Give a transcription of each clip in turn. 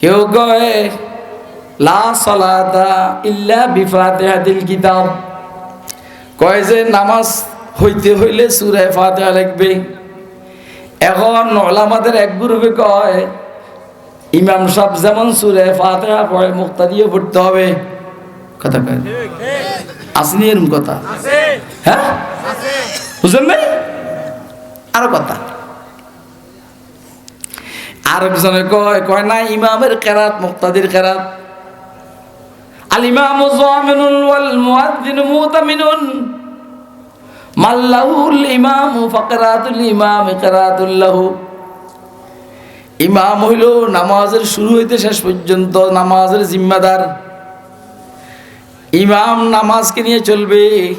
কেউ কয় লা সলাতা ইল্লা বিফাতিহাতিল কিতাব। কয় যে নামাজ হইতে হইলে ফাতিহা এখন ওলামাদের এক গ্রুপে কয় ইমাম সাহেব যেমন সুরে ফাতিহা পড়ে মুক্তা দিয়ে পড়তে হবে। কথা কয় আসনি এরম কথা। হ্যাঁ? বুঝলেন ভাই আরও কথা। আর একজনে কয় কয় না ইমামের কেরাত, মুক্তাদির কেরাত। আল ইমামু জামিনুন ওয়াল মুয়াজ্জিনু মুতামিনুন। ইমামু ফাকরাতুল ইমাম কিরাতুল লাহু। ইমাম হইল নামাজের শুরু হইতে শেষ পর্যন্ত নামাজের জিম্মাদার। ইমাম নামাজকে নিয়ে চলবে।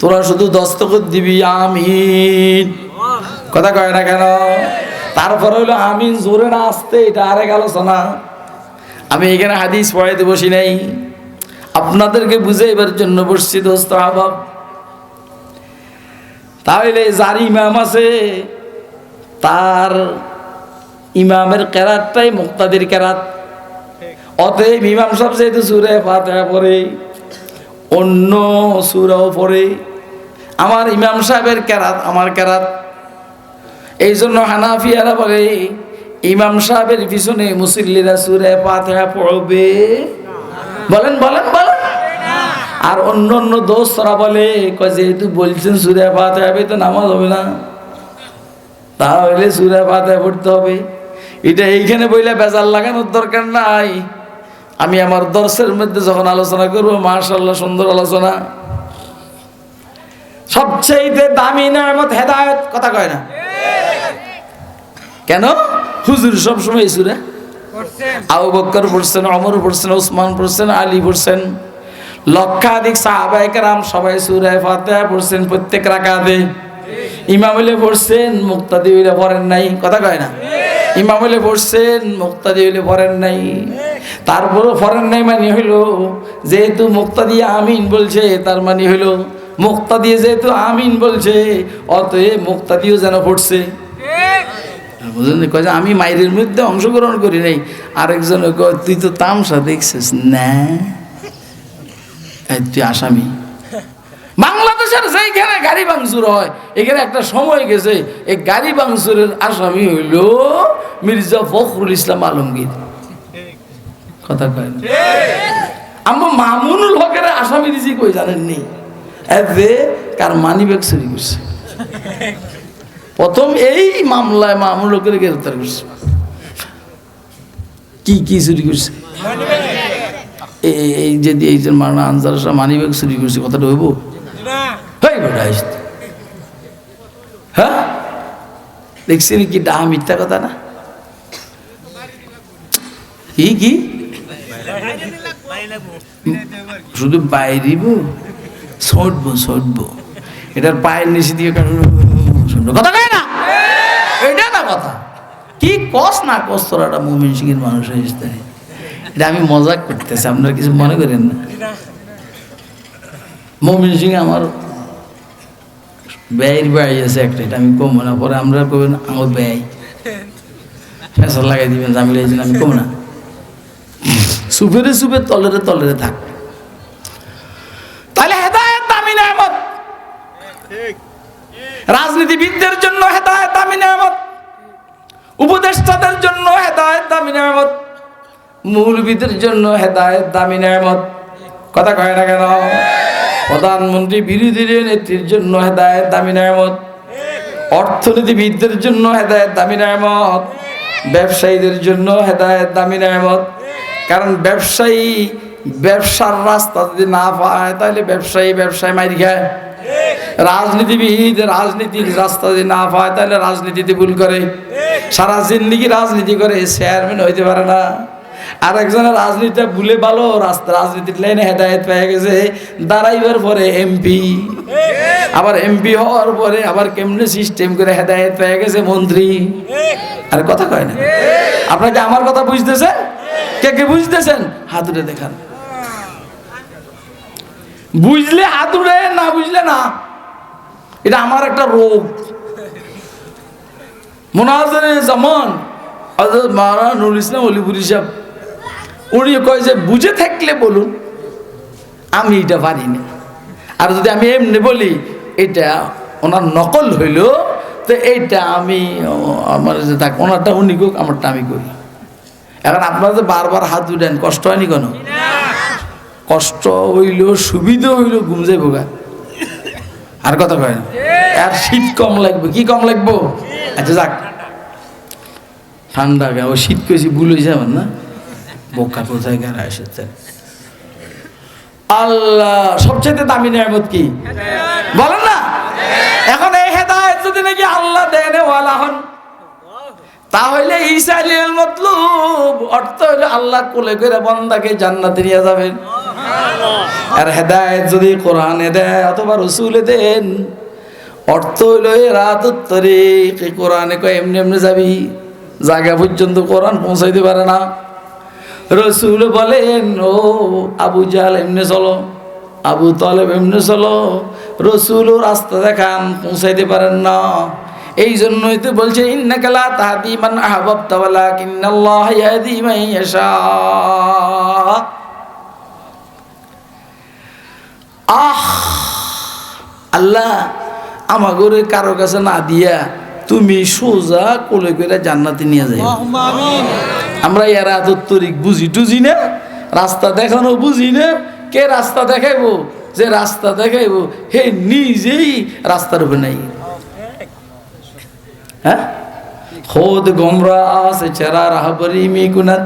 তোরা শুধু দস্তখত দিবি, আমিন। কথা কয় না কেন? তারপরে হইল আমিন, জোরে না আসতে এটা আরেক আলোচনা। আমি এখানে হাদিস পড়াইতে বসি নাই। আপনাদেরকে বুঝাইবার জন্য বসছি, দোস্ত আবাব তাহলে যার ইমাম আছে, তার ইমামের কেরাতটাই মুক্তাদির কেরাত। অতএব ইমাম সব যেহেতু সুরে ফাতেহা পড়ে, অন্য সুরাও পড়ে, আমার ইমাম সাহেবের কেরাত, আমার কেরাত। এই জন্য হানাফিয়ারা বলে, ইমাম সাহেবের পিছনে মুসল্লিরা সুরে ফাতেহা পড়বে। বলেন বলেন বলেন। আর অন্য অন্য দোস্তরা বলে যেহেতু বলছেন সুরে হবে তো নামাজ হবে না, তাহলে সুরে ফাতেহা পড়তে হবে। এটা এইখানে বইলে বেজাল লাগানোর দরকার নাই। আমি আমার দর্শের মধ্যে যখন আলোচনা করব মার্শাল্লাহ সুন্দর আলোচনা। সবচেয়ে দামি নামত হেদায়ত, কথা কয় না। কেন? হুজুর সবসময় এই সুরে? আবু বক্কর পড়ছেন অমর পড়ছেন, ওসমান পড়ছেন, আলী পড়ছেন। লক্ষাধিক সাহাবাইকারাম সবাই সুরে ফাতেহা পড়ছেন প্রত্যেক রাকাতে। ইমাম হইলে পড়ছেন, মুক্তাদি হইলে পড়েন নাই। কথা কয় না? ইমাম হইলে পড়ছেন, মুক্তাদি হইলে পড়েন নাই। তারপরও পড়েন নাই মানে হইল, যেহেতু মুক্তাদি আমিন বলছে, তার মানে হইল মুক্তা দিয়ে যেহেতু আমিন বলছে, অতএব মুক্তাদিও যেন পড়ছে। বুঝলেন কয় আমি মায়ের মধ্যে অংশগ্রহণ করি নাই, আরেকজন কয়, তুই তো তামসা দেখছিস। না। তুই আসামি। বাংলাদেশের যেখানে গাড়ি ভাঙচুর হয়, এখানে একটা সময় গেছে, এই গাড়ি ভাঙচুরের আসামি হইল মির্জা ফখরুল ইসলাম আলমগীর। কথা কয় আমার মামুনুল হকের আসামি দিছি কই জানেননি? এতে কার মানি ব্যাগ চুরি করছে। প্রথম এই মামলায় মামুল হকের গ্রেফতার করছে। কি কি চুরি করছে? এই- এই যে এই যে মানা আনসার সাহেব মানি ব্যাগ চুরি করছে, কথাটা হইব? হ্যাঁ? দেখছি কি ডাহা মিথ্যা কথা না? কি কি? শুধু বাইরিব এটার পায়ের নিচে দিয়ে কথা না না কথা কি কস না কস তোরা একটা মুমিন সিংয়ের মানুষ হয়েছে এটা আমি মজাক করতেছি আপনারা কিছু মনে করেন না। মমিন সিং আমার ব্যয়ের বাড়ি আছে একটা এটা আমি কমবো না পরে আমরা কবেন আমার ব্যয়। ফেসল লাগাই দিবেন জামিল আইছেন আমি কম না। সুপেরে সুপের তলেরে তলেরে থাক। তাহলে হেদায়ত দামি নেয়ামত। রাজনীতিবিদদের জন্য হেদায়ত দামি নেয়ামত। উপদেষ্টাদের জন্য হেদায়ত, দামি নেয়ামত। মৌলবীদের জন্য হেদায়ত, দামি নেয়ামত। কথা কয় না কেন? প্রধানমন্ত্রী বিরোধী নেত্রীর জন্য হেদায়ত, দামি নেয়ামত। অর্থনীতিবিদদের জন্য হেদায়ত, দামি নেয়ামত। ব্যবসায়ীদের জন্য হেদায়ত, দামি নেয়ামত। কারণ ব্যবসায়ী, ব্যবসার রাস্তা যদি না পায়, তাহলে ব্যবসায়ী ব্যবসায় মারি খায়। রাজনীতিবিদ, রাজনীতির রাস্তা যদি না পায়, তাহলে রাজনীতিতে ভুল করে। সারা জিন্দিগি রাজনীতি করে চেয়ারম্যান হইতে পারে না। আর একজনের রাজনীতিটা ভুলে ভালো, রাস্তা রাজনীতির লাইনে হেদায়ত পেয়ে গেছে, দাঁড়াইবার পরে এমপি আবার এমপি হওয়ার পরে আবার কেমনে সিস্টেম করে হেদায়ত পেয়ে গেছে মন্ত্রী? আর কথা কয় না। আপনাকে আমার কথা বুঝতেছেন? কে কে বুঝতেছেন? হাতুড়ে দেখান। বুঝলে হাতুড়ে না বুঝলে না। এটা আমার একটা রোগ। মোনাজারে যেমন অর্থাৎ মারা নুর ইসলাম অলিপুর হিসাব উনি কয় যে বুঝে থাকলে বলুন আমি এটা পারি না আর যদি আমি এমনি বলি এটা ওনার নকল হইল তো এইটা আমি আমার যে থাক ওনারটা উনি কোক আমারটা আমি করি। এখন আপনারা যে বারবার হাত উঠেন কষ্ট হয়নি কেন? কষ্ট হইল সুবিধা হইল ঘুম যাইব গা। আর কথা কয় আর শীত কম লাগবে, কি কম লাগবো? আচ্ছা যাক। ঠান্ডা গা, ও শীত কইছি, ভুল হয়েছে আমার না? বোকা কোথায় গেলে এসেছে আল্লাহ সবচেয়ে দামি নিয়ামত কি? বলেন না? এখন এই হেদায়ত যদি নাকি আল্লাহ দেন ওয়ালা হন। তাহলে ঈসা আলীর মতলুব অর্থ হইলে আল্লাহ কোলে করে বন্দাকে জান্নাতে নিয়ে যাবেন। আর হেদায়ত যদি কোরআনে দেয় অথবা রসুলে দেন, অর্থ হইল রাত উত্তরে কোরআনে কয় এমনি এমনি যাবি? জায়গা পর্যন্ত কোরআন পৌঁছাইতে পারে না। রসুল বলেন, ও আবু জাল এমনি চলো। আবু তলেব, এমনি চলো। রসুলও রাস্তা দেখান, পৌঁছাইতে পারেন না। এই জন্যই তো বলছে ইন্নাকালা তাহাদি মান আহবাবতা, ওয়ালাকিন্নাল্লাহ ইয়াহদি মান ইয়াশা। আহ আল্লাহ আমাগরে কারও কাছে না দিয়া তুমি সোজা কোলে করে জান্নাতে নিয়ে যাই আমরা এরা তো তরিক বুঝি টুঝি না? রাস্তা দেখানো বুঝি না? কে রাস্তা দেখাইবো? যে রাস্তা দেখাইবো হে নিজেই রাস্তার উপরে নাই। হ্যাঁ? খোদ গমরা আছে চেরা রাহাবরি মিকুনাত।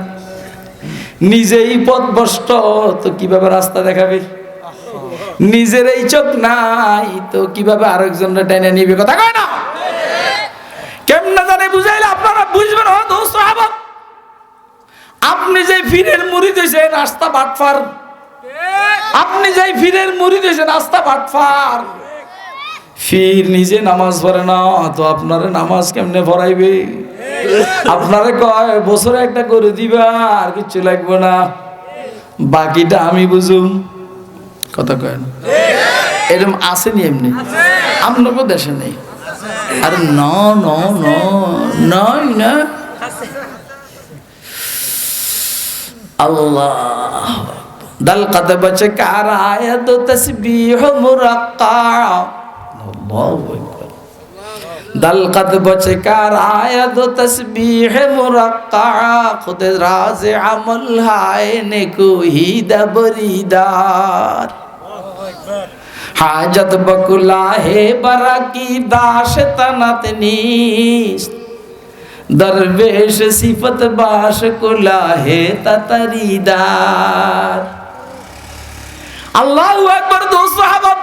নিজেই পথ তো কীভাবে রাস্তা দেখাবে? নিজের এই চোখ নাই, তো কীভাবে আরেকজনরা টেনে নিবে? কথা কয় না? কেমনে জানে বুঝাইলে আপনারা বুঝবেন ও দোস্ত আপনি যে ফিরের মুড়ি দিয়েছেন রাস্তা বাটফার। আপনি যে ফিরের মুড়ি দিয়েছেন রাস্তা বাটফার। ফির নিজে নামাজ পড়ে না, তো আপনারে নামাজ কেমনে পড়াইবে? আপনারে কয়, বছরে একটা করে দিবা, আর কিচ্ছু লাগবে না। বাকিটা আমি বুঝুম। কথা কয় না? এরকম আসেনি এমনি? আপনারও দেশে নেই। আর নয় না আল্লাহ। দল কদ বচ কার আয়াত তসবিহ মুরাক্কা। দল কদ বচ কার আয়াত তসবিহ মুরাক্কা। খুদ রাজ আমল হায় নে কোহি দবরিদার হাজত বকুলা হে বরাকি দাস তনত নিস। দরবেশ সিফত বাস কুলা হে ততরিদার আল্লাহু আকবার দোস্ত সাহাবত।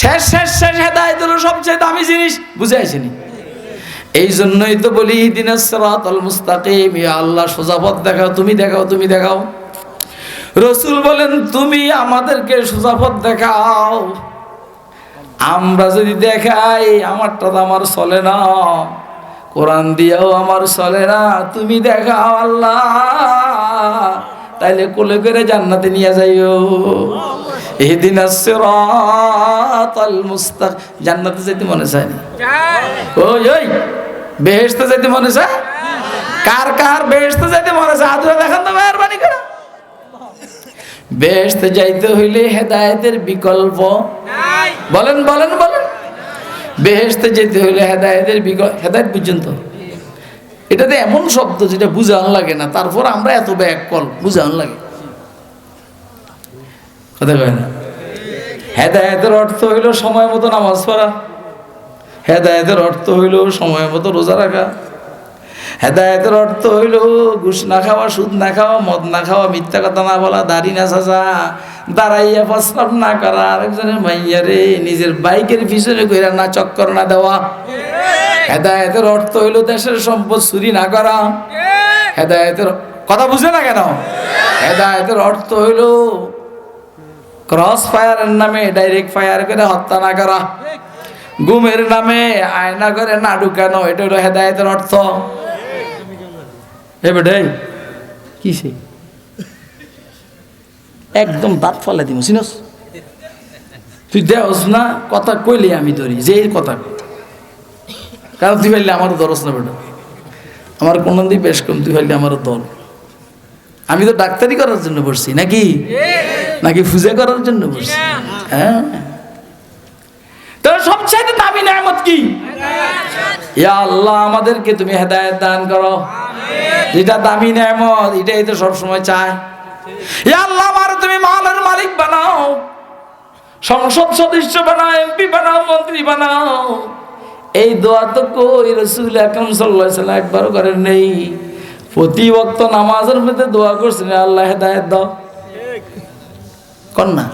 শেষ শেষ শেষ হেদায়ত হলো সবচেয়ে দামি জিনিস। বুঝে আসেনি? এই জন্যই তো বলি দিনের সিরাতাল মুস্তাকিম। ইয়া আল্লাহ, সোজা পথ দেখাও, তুমি দেখাও তুমি দেখাও। রসুল বলেন, তুমি আমাদেরকে সোজা পথ দেখাও। আমরা যদি দেখাই, আমারটা তো আমার চলে না। কোরআন দিয়েও আমার চলে না। তুমি দেখাও আল্লাহ। তাইলে কোলে করে জান্নাতে নিয়ে যাইও। এদিন মুস্তাক জান্নাতে যেতে মনে চায় না। ওই ওই, বেহেশতে যেতে মনে চায়? কার কার বেহেশতে যেতে মনে চায়? আদুরা দেখান তো মেহরবানি করে। বেহেশতে যাইতে হইলে হেদায়েতের বিকল্প। বলেন বলেন বলেন। বেহেশতে যেতে হইলে হেদায়েতের বিকল্প হেদায়েত পর্যন্ত। এটাতে এমন শব্দ যেটা বুঝান লাগে না তারপর আমরা এত ব্যাক কল বুঝান লাগে। কথা কয় না? হেদায়েতের অর্থ হইল সময় মতো নামাজ পড়া। হেদায়েতের অর্থ হইল সময় মতো রোজা রাখা। হেদায়েতের অর্থ হইল ঘুষ না খাওয়া, সুদ না খাওয়া, মদ না খাওয়া, মিথ্যা কথা না বলা, দাড়ি না চাচা দাঁড়াইয়া প্রস্রাব না করা, আরেকজনের মাইয়া রে, নিজের বাইকের পিছনে কইরা না চক্কর না দেওয়া। হেদায়েতের অর্থ হইল দেশের সম্পদ চুরি না করা। হেদায়েতের কথা বুঝে না কেন? হেদায়েতের অর্থ হইল ক্রস ফায়ারের নামে ডাইরেক্ট ফায়ার করে হত্যা না করা। গুমের নামে আয়না করে না ঢুকানো, এটা হলো হেদায়েতের অর্থ। এ বেটে কিসে একদম দাঁত ফলে দিব চিনস তুই দেওস না কথা কইলে আমি ধরি যে কথা কারণ তুই পাইলে আমার ধরস না বেটা। আমার কোন দিন বেশ কমতি হইলে আমার দল। আমি তো ডাক্তারি করার জন্য বসছি নাকি? নাকি পূজা করার জন্য বসছি? হ্যাঁ। তো সবচাইতে দামি নেয়ামত কি? ইয়া আল্লাহ আমাদেরকে তুমি হেদায়েত দান করো। যেটা দামি নেয়ামত এটাই তো সবসময় চায় ইয়া আল্লাহ আমার তুমি মালের মালিক বানাও সংসদ সদস্য বানাও এমপি বানাও মন্ত্রী বানাও এই দোয়া তো কই রসুল আকরম সাল্লাহ সাল্লাম একবারও করেন নেই প্রতি বক্ত নামাজের মধ্যে দোয়া করছেন আল্লাহ হেদায়েত দাও কন্যা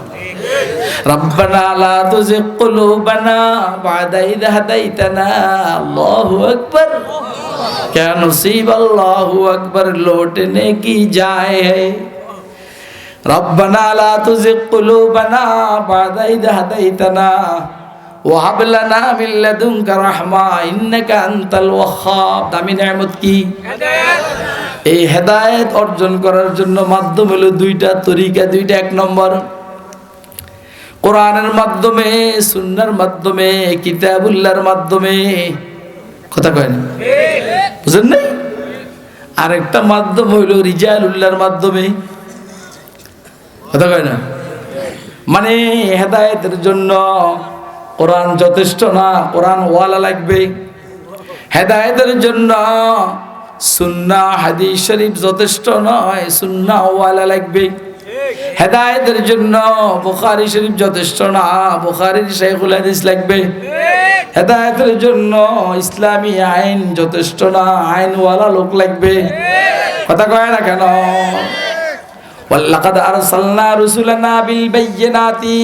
ربنا لا تزغ قلوبنا بعد إذ هديتنا الله أكبر क्या नसीब अल्लाह अकबर लौटने की जाए है रब्बना ला तुझिग कुलूबना बाद इद हदैतना وهب لنا من لدنك رحمة إنك أنت الوهاب দামি নেয়ামত কি এই হেদায়েত অর্জন করার জন্য মাধ্যম হলো দুইটা তরিকা দুইটা এক নম্বর কোরআনের মাধ্যমে সুন্নার মাধ্যমে কিতাবুল্লাহর মাধ্যমে কথা কয় না? বুঝেন নাই? আরেকটা মাধ্যম হইল রিজাল উল্লাহর মাধ্যমে। কথা কয় না? মানে হেদায়তের জন্য কোরআন যথেষ্ট না কোরআন ওয়ালা লাগবে। হেদায়তের জন্য সুন্না হাদিস শরীফ যথেষ্ট নয় সুন্না ওয়ালা লাগবে। হেদায়েতের জন্য বুখারি শরীফ যথেষ্ট না, বুখারির শেখুল হাদিস লাগবে। হেদায়েতের জন্য ইসলামী আইন যথেষ্ট না, আইনওয়ালা লোক লাগবে। কথা কয় না কেন? আরসালনা রুসুলানা বিল বায়্যিনাতি